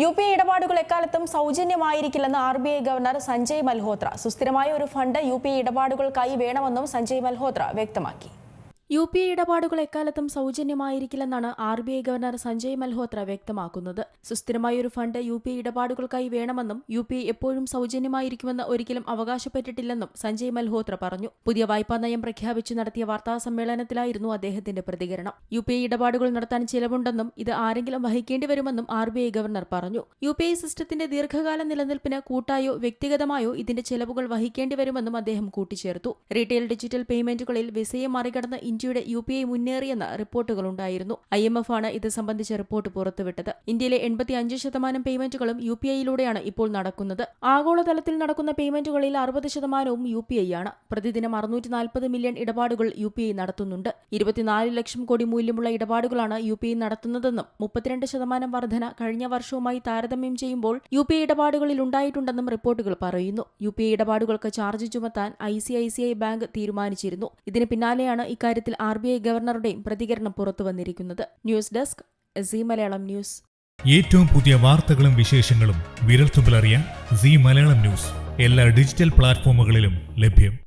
U P I ഇടപാടുകൾ എക്കാലത്തും സൗജന്യമായിരിക്കില്ലെന്ന് R B I governor Sanjay Malhotra. സുസ്ഥിരമായ ഒരു ഫണ്ട് യു പി ഐ ഇടപാടുകൾക്കായി വേണമെന്നും സഞ്ജയ് മൽഹോത്ര വ്യക്തമാക്കി. യു പി ഐ ഇടപാടുകൾ എക്കാലത്തും സൗജന്യമായിരിക്കില്ലെന്നാണ് R B I governor Sanjay Malhotra വ്യക്തമാക്കുന്നത്. സുസ്ഥിരമായൊരു ഫണ്ട് യു പി ഐ ഇടപാടുകൾക്കായി വേണമെന്നും യു പി ഐ എപ്പോഴും സൗജന്യമായിരിക്കുമെന്ന് ഒരിക്കലും അവകാശപ്പെട്ടിട്ടില്ലെന്നും സഞ്ജയ് മൽഹോത്ര പറഞ്ഞു. പുതിയ വായ്പാ നയം പ്രഖ്യാപിച്ചു നടത്തിയ വാർത്താ സമ്മേളനത്തിലായിരുന്നു അദ്ദേഹത്തിന്റെ പ്രതികരണം. യു പി ഐ ഇടപാടുകൾ നടത്താൻ ചിലവുണ്ടെന്നും ഇത് ആരെങ്കിലും വഹിക്കേണ്ടി വരുമെന്നും ആർ ബി ഐ ഗവർണർ പറഞ്ഞു. യു പി ഐ സിസ്റ്റത്തിന്റെ ദീർഘകാല നിലനിൽപ്പിന് കൂട്ടായോ വ്യക്തിഗതമായോ ഇതിന്റെ ചെലവുകൾ വഹിക്കേണ്ടി വരുമെന്നും അദ്ദേഹം കൂട്ടിച്ചേർത്തു. റീറ്റെയിൽ ഡിജിറ്റൽ പേയ്മെന്റുകളിൽ വിസയെ മറികടന്ന് ഇന്ത്യയുടെ യു പി ഐ മുന്നേറിയെന്ന് റിപ്പോർട്ടുകളുണ്ടായിരുന്നു. ഐ എം എഫ് ആണ് ഇത് സംബന്ധിച്ച റിപ്പോർട്ട് പുറത്തുവിട്ടത്. ഇന്ത്യയിലെ എൺപത്തി അഞ്ച് ശതമാനം പേയ്മെന്റുകളും യു പി ഐയിലൂടെയാണ് ഇപ്പോൾ നടക്കുന്നത്. ആഗോളതലത്തിൽ നടക്കുന്ന പേയ്മെന്റുകളിൽ അറുപത് ശതമാനവും യു പി ഐ ആണ് പ്രതിദിനം അറുന്നൂറ്റി നാൽപ്പത് മില്യൺ ഇടപാടുകൾ യു പി ഐ നടത്തുന്നുണ്ട്. ഇരുപത്തിനാല് ലക്ഷം കോടി മൂല്യമുള്ള ഇടപാടുകളാണ് യു പി ഐ നടത്തുന്നതെന്നും മുപ്പത്തിരണ്ട് ശതമാനം വർധന കഴിഞ്ഞ വർഷവുമായി താരതമ്യം ചെയ്യുമ്പോൾ യു പി ഐ ഇടപാടുകളിൽ ഉണ്ടായിട്ടുണ്ടെന്നും റിപ്പോർട്ടുകൾ പറയുന്നു. യു പി ഐ ഇടപാടുകൾക്ക് ചാർജ് ചുമത്താൻ I C I C I bank തീരുമാനിച്ചിരുന്നു. ഇതിന് പിന്നാലെയാണ് ഇക്കാര്യത്തിൽ ആർ ബി ഐ ഗവർണറുടെയും പ്രതികരണം പുറത്തുവന്നിരിക്കുന്നത് news desk C Malayalam news. ഏറ്റവും പുതിയ വാർത്തകളും വിശേഷങ്ങളും വിരൽത്തുമ്പിലറിയാൻ സി മലയാളം ന്യൂസ്. എല്ലാ ഡിജിറ്റൽ പ്ലാറ്റ്ഫോമുകളിലും ലഭ്യം.